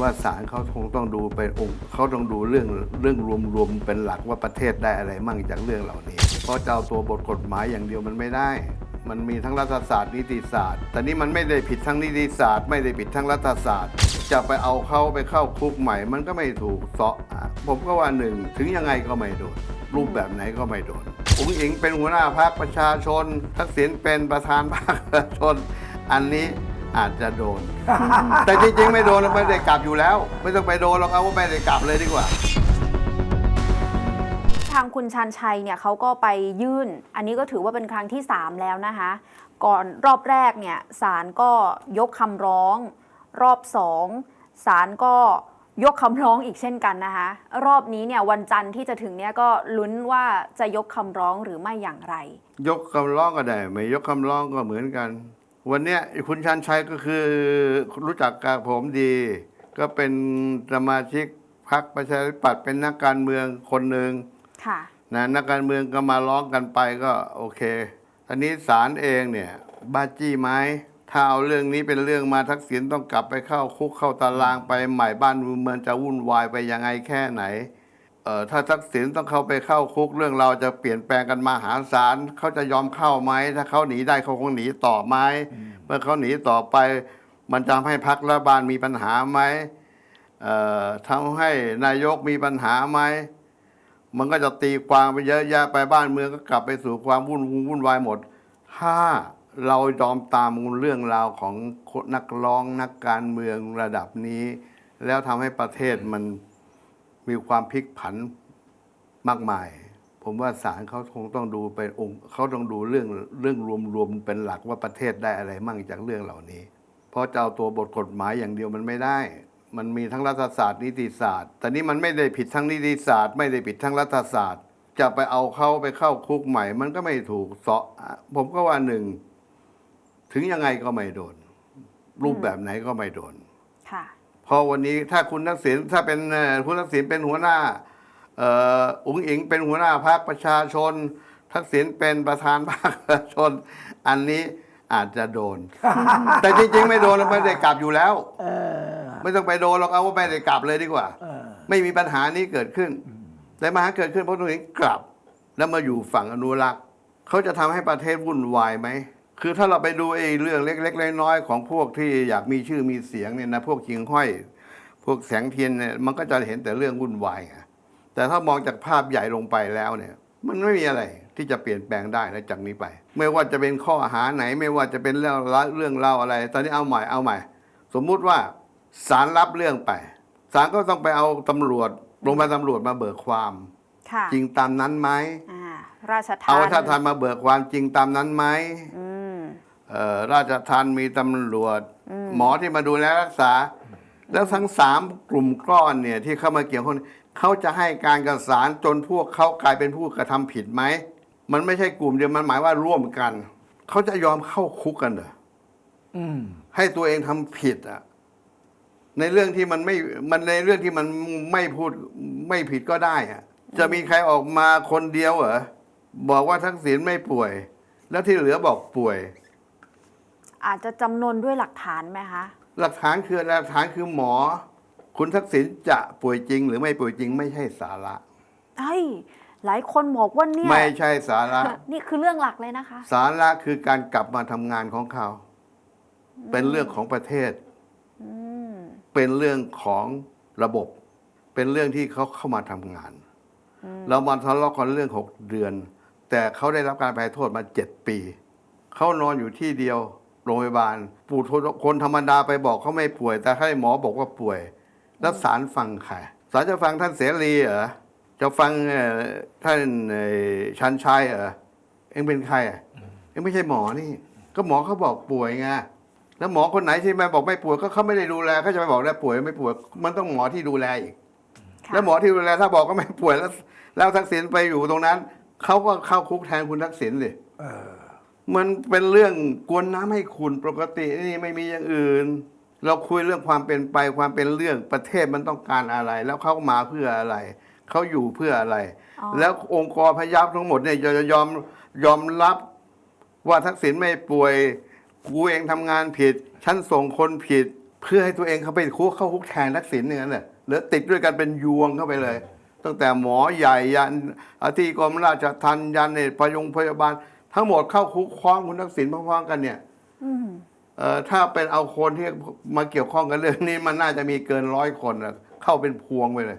ว่าศาลเขาคงต้องดูเป็นองค์เขาต้องดูเรื่องเรื่องรวมๆเป็นหลักว่าประเทศได้อะไรมั่งจากเรื่องเหล่านี้ เพราะจะเอาตัวบทกฎหมายอย่างเดียวมันไม่ได้ มันมีทั้งรัฐศาสตร์นิติศาสตร์ แต่นี่มันไม่ได้ผิดทั้งนิติศาสตร์ ไม่ได้ผิดทั้งรัฐศาสตร์ จะไปเอาเขาไปเข้าคุกใหม่ มันก็ไม่ถูกเสาะอะผมก็ว่าหนึ่งถึงยังไงก็ไม่โดนรูปแบบไหนก็ไม่โดนอุ้งอิงเป็นหัวหน้าพรรคประชาชนทักษิณเป็นประธานพรรคประชาชน อันนี้ อาจจะโดน แต่จริงๆ ไม่โดนไม่ได้กลับอยู่แล้ว ไม่ต้องไปโดนหรอกเอาว่าไม่ได้กลับเลยดีกว่า ทางคุณชันชัยเนี่ยเขาก็ไปยื่น อันนี้ก็ถือว่าเป็นครั้งที่ 3 แล้วนะคะ ก่อนรอบแรกเนี่ยศาลก็ยกคำร้อง รอบสองศาลก็ยกคำร้องอีกเช่นกันนะคะ รอบนี้เนี่ยวันจันทร์ที่จะถึงเนี่ยก็ลุ้นว่าจะยกคำร้องหรือไม่อย่างไร ยกคำร้องก็ได้ ไม่ยกคำร้องก็เหมือนกัน วันเนี้ยคุณชันชัยก็คือรู้จักกับผมดี ก็เป็นสมาชิกพรรคประชาธิปัตย์เป็นนักการเมืองคนหนึ่งค่ะ นะนักการเมืองก็มาร้องกันไปก็โอเคอันนี้ศาลเองเนี่ยบ้าจี้ไหมถ้าเอาเรื่องนี้เป็นเรื่องมาทักษิณต้องกลับไปเข้าคุกเข้าตารางไปใหม่บ้านเมืองจะวุ่นวายไปยังไงแค่ไหนเอ่อ ถ้าทักษิณต้องเข้าไปเข้าคุกเรื่องเราจะเปลี่ยนแปลงกันมหาศาลเขาจะยอมเข้าไหมถ้าเขาหนีได้เขาคงหนีต่อไหมเมื่อเขาหนีต่อไป มันจะทำให้พักรัฐบาลมีปัญหาไหมเอ่อทำให้นายกมีปัญหาไหมมันก็จะตีความไปเยอะแยะไปบ้านเมืองก็กลับไปสู่ความวุ่นวุ่นวายหมด ถ้าเรายอมตามเรื่องราวของนักร้องนักการเมืองระดับนี้ แล้วทำให้ประเทศมัน มีความพลิกผันมากมาย ผมว่าศาลเขาคงต้องดูเป็นองค์เขาต้องดูเรื่องเรื่องรวมๆเป็นหลักว่าประเทศได้อะไรมั่งจากเรื่องเหล่านี้ เพราะจะเอาตัวบทกฎหมายอย่างเดียวมันไม่ได้ มันมีทั้งรัฐศาสตร์ นิติศาสตร์ แต่นี่มันไม่ได้ผิดทั้งนิติศาสตร์ ไม่ได้ผิดทั้งรัฐศาสตร์ จะไปเอาเขาไปเข้าคุกใหม่ มันก็ไม่ถูกเสาะอะผมก็ว่าหนึ่งถึงยังไงก็ไม่โดน รูปแบบไหนก็ไม่โดนค่ะ พอวันนี้ถ้าคุณทักษิณถ้าเป็นเอ่อคุณทักษิณเป็นหัวหน้าเอ่ออุ๋งอิงเป็นหัวหน้าพรรคประชาชน ทักษิณเป็นประธานพรรคประชาชน อันนี้อาจจะโดน แต่จริงๆ ไม่โดนแล้วไม่ได้กลับอยู่แล้วเออไม่ต้องไปโดนหรอกเอาว่าไม่ได้กลับเลยดีกว่าเออไม่มีปัญหานี้เกิดขึ้น แต่ปัญหาเกิดขึ้นเพราะตัวเองกลับ แล้วมาอยู่ฝั่งอนุรักษ์เขาจะทำให้ประเทศวุ่นวายไหม คือถ้าเราไปดูไอ้เรื่องเล็กๆน้อยๆของพวกที่อยากมีชื่อมีเสียงเนี่ยนะพวกชิงห้อย พวกแสงเทียนเนี่ยมันก็จะเห็นแต่เรื่องวุ่นวายไงแต่ถ้ามองจากภาพใหญ่ลงไปแล้วเนี่ย มันไม่มีอะไรที่จะเปลี่ยนแปลงได้นะจากนี้ไป ไม่ว่าจะเป็นข้อหาไหนไม่ว่าจะเป็นเรื่องละเรื่องเล่าอะไร ตอนนี้เอาใหม่เอาใหม่ สมมุติว่าศาลรับเรื่องไปศาลก็ต้องไปเอาตำรวจโรงพยาบาลตำรวจมาเบิกความค่ะจริงตามนั้นไหมอ่าราชทานเอาถ้าทานมาเบิกความจริงตามนั้นไหมอืมเอ่อ ราชทันมีตำรวจ หมอที่มาดูแลรักษา แล้วทั้งสามกลุ่มก้อนเนี่ยที่เข้ามาเกี่ยวข้องเขาจะให้การกับสารจนพวกเขากลายเป็นผู้กระทำผิดไหม มันไม่ใช่กลุ่มเดียวมันหมายว่าร่วมกัน เขาจะยอมเข้าคุกกันเหรออืมให้ตัวเองทำผิดอะในเรื่องที่มันไม่ มันในเรื่องที่มันไม่พูดไม่ผิดก็ได้อะจะมีใครออกมาคนเดียวเหรอบอกว่าทักษิณไม่ป่วย แล้วที่เหลือบอกป่วย อาจจะจำนวนด้วยหลักฐานไหมคะ หลักฐานคืออะไรหลักฐานคือหมอ คุณทักษิณจะป่วยจริง หรือไม่ป่วยจริงไม่ใช่สาระเฮ้ยหลายคนบอกว่าเนี่ยไม่ใช่สาระ นี่คือเรื่องหลักเลยนะคะ สาระคือการกลับมาทำงานของเขา เป็นเรื่องของประเทศอืมเป็นเรื่องของระบบ เป็นเรื่องที่เขาเข้ามาทำงาน เรามาทะเลาะกันเรื่องหกเดือน แต่เขาได้รับการแพ้โทษมาเจ็ดปี เขานอนอยู่ที่เดียว โรงพยาบาลปู่คนธรรมดาไปบอกเขาไม่ป่วย แต่ให้หมอบอกว่าป่วย แล้วศาลฟังใครศาลจะฟังท่านเสรีเหรอจะฟังเอ่อท่านเอ่อชันชัยเหรอเอ็งเป็นใครอะเอ็งไม่ใช่หมอนี่ ก็หมอเขาบอกป่วยไงแล้วหมอคนไหนที่มาบอกไม่ป่วยก็เขาไม่ได้ดูแลเขาจะไปบอกแล้วป่วยไม่ป่วย มันต้องหมอที่ดูแลอีกค่ะแล้วหมอที่ดูแลถ้าบอกก็ไม่ป่วยแล้ว แล้วทักษิณไปอยู่ตรงนั้นเขาก็เข้าคุกแทนคุณทักษิณสิเออ มันเป็นเรื่องกวนน้ำให้คุณปกตินี่ไม่มีอย่างอื่น เราคุยเรื่องความเป็นไปความเป็นเรื่องประเทศมันต้องการอะไร แล้วเขามาเพื่ออะไรเขาอยู่เพื่ออะไรอ๋อแล้วองค์กรพยับทั้งหมดเนี่ยจะยอมยอมรับว่าทักษิณไม่ป่วยกูเองทำงานผิด ฉันส่งคนผิด เพื่อให้ตัวเองเขาไปคุกเข้าคุกแทนทักษิณอย่างนั้นเลยหรือติดด้วยกันเป็นยวงเข้าไปเลย ตั้งแต่หมอใหญ่ยันอธิกรมราชทัณฑ์ยันเนี่ยพยงพยาบาล ทั้งหมดเข้าคุกคว้างคุณทักษิณพร้อมๆกันเนี่ยอืมเอ่อถ้าเป็นเอาคนที่มาเกี่ยวข้องกับเรื่องนี้มันน่าจะมีเกินร้อยคนนะเข้าเป็นพวงไปเลย